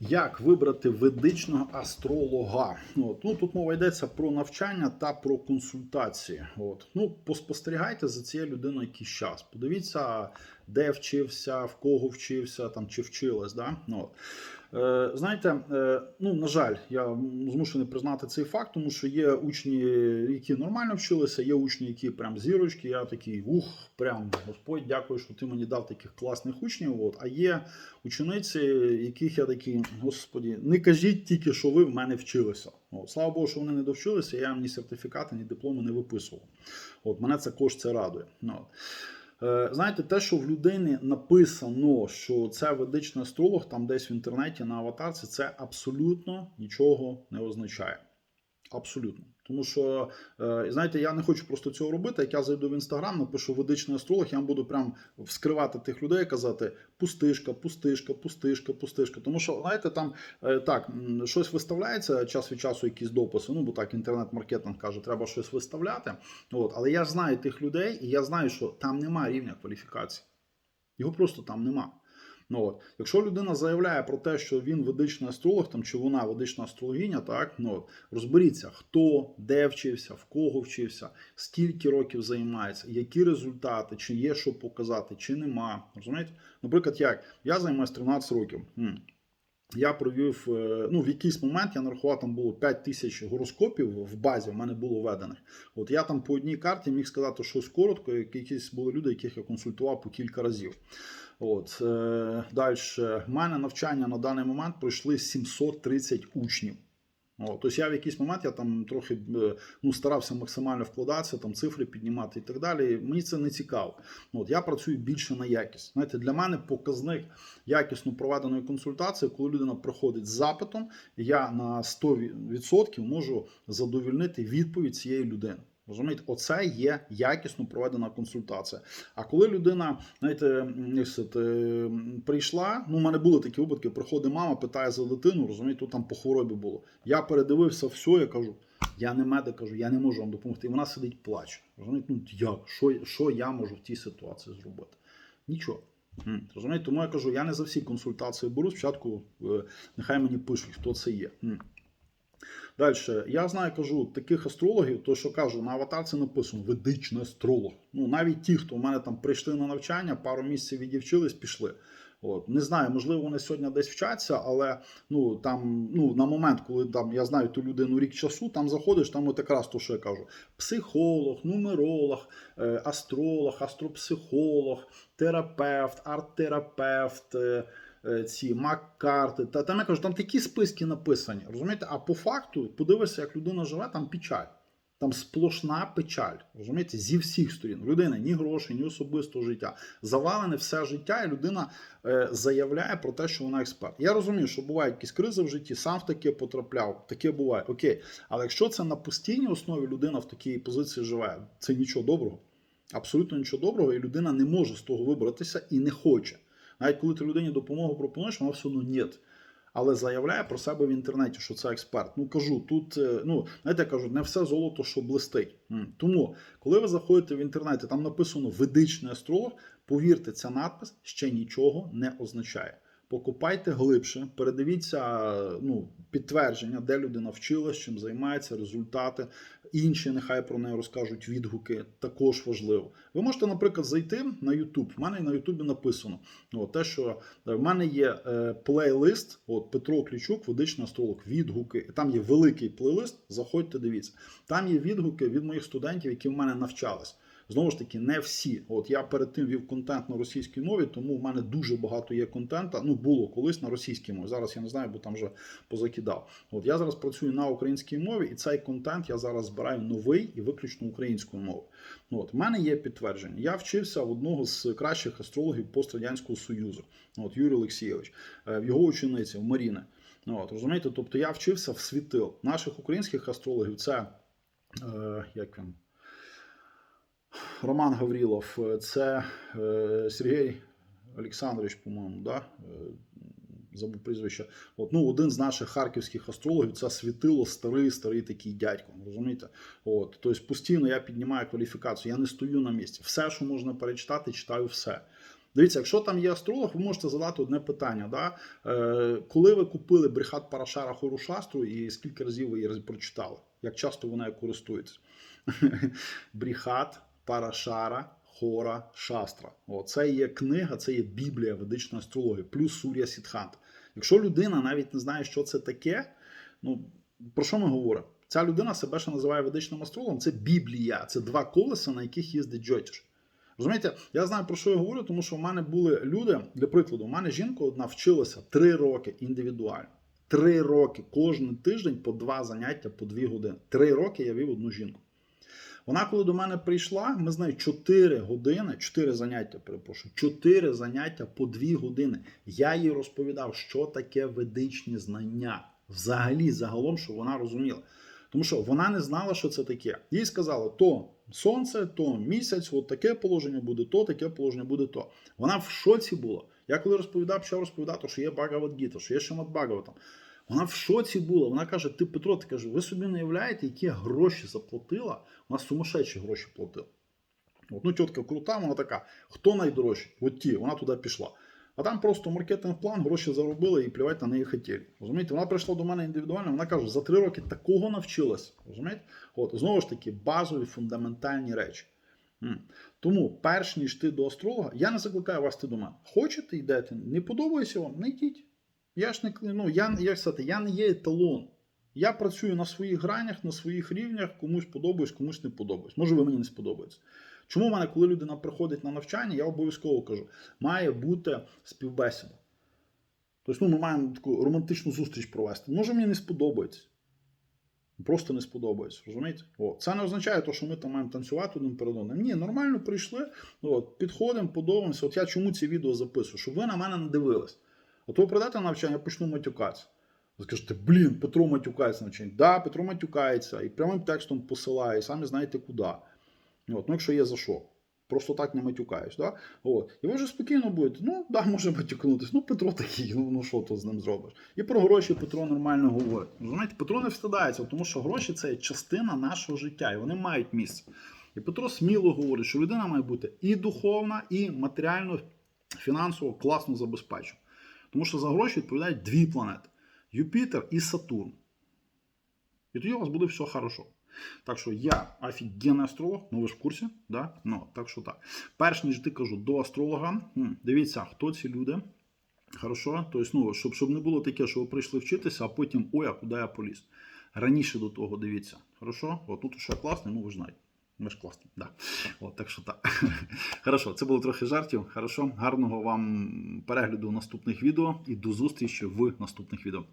Як вибрати ведичного астролога? От. Ну, тут мова йдеться про навчання та про консультації. От. Ну, поспостерігайте за цією людиною якийсь час. Подивіться, де вчився, в кого вчився, там, чи вчилась. Да? От. Е, знаєте, е, ну, на жаль, я змушений признати цей факт, тому що є учні, які нормально вчилися, є учні, які прям зірочки. Я такий, ух, прям Господь, дякую, що ти мені дав таких класних учнів. От. А є учениці, яких я такий, господі, не кажіть тільки, що ви в мене вчилися. От. Слава Богу, що вони не довчилися, я їм ні сертифікати, ні дипломи не виписував. От. Мене це також це радує. От. Е, Знаєте, те, що в людини написано, що це ведичний астролог, там десь в інтернеті на аватарці, це абсолютно нічого не означає. Абсолютно. Тому що, е, знаєте, я не хочу просто цього робити. Як я зайду в інстаграм, напишу ведичний астролог, я буду прям вскривати тих людей і казати пустишка, пустишка, пустишка, пустишка. Тому що, знаєте, там е, так, щось виставляється час від часу, якісь дописи. Ну, бо так, інтернет-маркетинг каже, треба щось виставляти. От, але я знаю тих людей, і я знаю, що там немає рівня кваліфікації. Його просто там нема. Ну, от. Якщо людина заявляє про те, що він ведичний астролог, там, чи вона ведична астрологиня, так, ну, от, розберіться, хто, де вчився, в кого вчився, скільки років займається, які результати, чи є що показати, чи нема. Розумієте? Наприклад, як я займаюся 13 років. Я провів, е, ну, в якийсь момент я нарахував, там було 5 тисяч гороскопів в базі, в мене було введених. От я там по одній карті міг сказати щось коротко, якісь були люди, яких я консультував по кілька разів. От, е, далі. В мене навчання на даний момент пройшли 730 учнів. Тобто я в якийсь момент я там трохи е, ну, старався максимально вкладатися, там цифри піднімати і так далі. Мені це не цікаво. От я працюю більше на якість. Знаєте, для мене показник якісно проведеної консультації, коли людина приходить з запитом, я на 100% можу задовільнити відповідь цієї людини. Розумієте, оце є якісно проведена консультація. А коли людина, знаєте, м, прийшла, ну, у мене були такі випадки, приходить мама, питає за дитину, розумієте, тут там по хворобі було. Я передивився все, я кажу, я не медик, кажу, я не можу вам допомогти. І вона сидить, плаче. Розумієте, ну як? Що, що я можу в тій ситуації зробити? Нічого. Розумієте, тому я кажу, я не за всі консультації беру. Спочатку е, нехай мені пишуть, хто це є. Далі, я знаю, кажу, таких астрологів, то що кажу, на аватарці написано ведичний астролог. Ну, навіть ті, хто в мене там прийшли на навчання, пару місяців відівчились, пішли. От. Не знаю, можливо, вони сьогодні десь вчаться, але ну, там, ну, на момент, коли там, я знаю ту людину рік часу, там заходиш, там от якраз то, що я кажу: психолог, нумеролог, е, астролог, астропсихолог, терапевт, арт-терапевт. Е, ці мак-карти. Та там я кажу, там такі списки написані. Розумієте? А по факту подивишся, як людина живе, там печаль. Там сплошна печаль. Розумієте, зі всіх сторін. У людини ні грошей, ні особистого життя. Завалене все життя, і людина е, заявляє про те, що вона експерт. Я розумію, що бувають якісь кризи в житті, сам в таке потрапляв, таке буває. Окей. Але якщо це на постійній основі людина в такій позиції живе, це нічого доброго. Абсолютно нічого доброго, і людина не може з того вибратися і не хоче. Навіть коли ти людині допомогу пропонуєш, вона все одно ні. Але заявляє про себе в інтернеті, що це експерт. Ну кажу, тут е, ну знаєте, я кажу, не все золото, що блистить. Тому, коли ви заходите в інтернеті, там написано ведичний астролог, повірте, ця надпис ще нічого не означає. Покупайте глибше, передивіться ну, підтвердження, де людина вчилась, чим займається, результати. Інші нехай про неї розкажуть відгуки, також важливо. Ви можете, наприклад, зайти на YouTube. У мене на YouTube написано от, те, що в мене є е, плейлист, от Петро Клічук, ведичний астролог, відгуки. Там є великий плейлист. Заходьте, дивіться. Там є відгуки від моїх студентів, які в мене навчались. Знову ж таки, не всі. От я перед тим вів контент на російській мові, тому в мене дуже багато є контента. Ну було колись на російській мові. Зараз я не знаю, бо там вже позакидав. От я зараз працюю на українській мові, і цей контент я зараз збираю новий і виключно українською мовою. От в мене є підтвердження. Я вчився в одного з кращих астрологів пострадянського союзу. От Юрій Олексійович, е, в його учениці в Маріни. От розумієте, тобто я вчився в світил наших українських астрологів. Це е, як він. Роман Гаврілов, це е, Сергій Олександрович, по-моєму, да? е, забув прізвище. От, ну, один з наших харківських астрологів це світило старий, старий такий дядько. Розумієте? От, тобто постійно я піднімаю кваліфікацію, я не стою на місці. Все, що можна перечитати, читаю все. Дивіться, якщо там є астролог, ви можете задати одне питання. Да? Е, коли ви купили брехат Парашара Хорушастру і скільки разів ви її прочитали? Як часто ви нею користуєтесь? Бріхат Парашара Хора Шастра. О, це є книга, це є Біблія ведичної астрології, плюс Сур'я Сідхант. Якщо людина навіть не знає, що це таке, ну про що ми говоримо? Ця людина себе ще називає ведичним астрологом. Це Біблія, це два колеса, на яких їздить Джотіш. Розумієте, я знаю про що я говорю, тому що в мене були люди, для прикладу, у мене жінка одна вчилася три роки індивідуально. Три роки кожен тиждень по два заняття по дві години. Три роки я вів одну жінку. Вона, коли до мене прийшла, ми з нею 4 години, 4 заняття, перепрошую, 4 заняття по 2 години. Я їй розповідав, що таке ведичні знання. Взагалі, загалом, що вона розуміла. Тому що вона не знала, що це таке. Їй сказали, то сонце, то місяць, от таке положення буде, то таке положення буде то. Вона в шоці була. Я коли розповідав, почав розповідати, що є Багават-гіта, що є Шамат Багаватам. Вона в шоці була. Вона каже: Ти, Петро, ти каже, ви собі не уявляєте, які гроші заплатила? Вона сумасшедші гроші платила. От, ну, тітка крута, вона така, хто найдорожчий? От ті, вона туди пішла. А там просто маркетинг план, гроші заробили і плівати на неї хотіли. Розумієте, вона прийшла до мене індивідуально, вона каже, за три роки такого навчилась. Розумієте? От, знову ж таки, базові фундаментальні речі. Тому, перш ніж ти до астролога, я не закликаю вас ти до мене. Хочете, йдете, не подобається вам, не йдіть. Я ж не ну, я, як сказати, я не є еталон. Я працюю на своїх гранях, на своїх рівнях, комусь подобаюсь, комусь не подобаюсь. Може, ви мені не сподобається. Чому в мене, коли людина приходить на навчання, я обов'язково кажу, має бути співбесіда. Тобто, ну, ми маємо таку романтичну зустріч провести. Може, мені не сподобається. Просто не сподобається. Розумієте? О, це не означає, то, що ми там маємо танцювати один перед одним. Ні, нормально прийшли. От, підходимо, подобаємося. От я чому ці відео записую? Щоб ви на мене не дивились. От ви прийдете на навчання, я почну матюкатися. Ви скажете, блін, Петро матюкається на навчанні. Да, Петро матюкається і прямим текстом посилає, і самі знаєте куди. От, ну, якщо є за що. Просто так не матюкаєш. Да? От. І ви вже спокійно будете, ну, да, може матюкнутися. Ну, Петро такий, ну, ну що ти з ним зробиш? І про гроші Петро нормально говорить. Розумієте, Петро не встидається, тому що гроші це частина нашого життя, і вони мають місце. І Петро сміло говорить, що людина має бути і духовна, і матеріально, фінансово класно забезпечена. Тому що за гроші відповідають дві планети: Юпітер і Сатурн. І тоді у вас буде все хорошо. Так що я офігенний астролог, ну ви ж в курсі, да? ну, так що так. Перш ніж ти кажу до астролога, дивіться, хто ці люди. Хорошо? Тобто, ну, щоб, щоб не було таке, що ви прийшли вчитися, а потім ой, а куди я поліз. Раніше до того дивіться. Хорошо? От тут ще класний, ну ви ж знаєте. Ми ж класні, да. От, так що так. Хорошо, це було трохи жартів. Хорошо, гарного вам перегляду наступних відео і до зустрічі в наступних відео.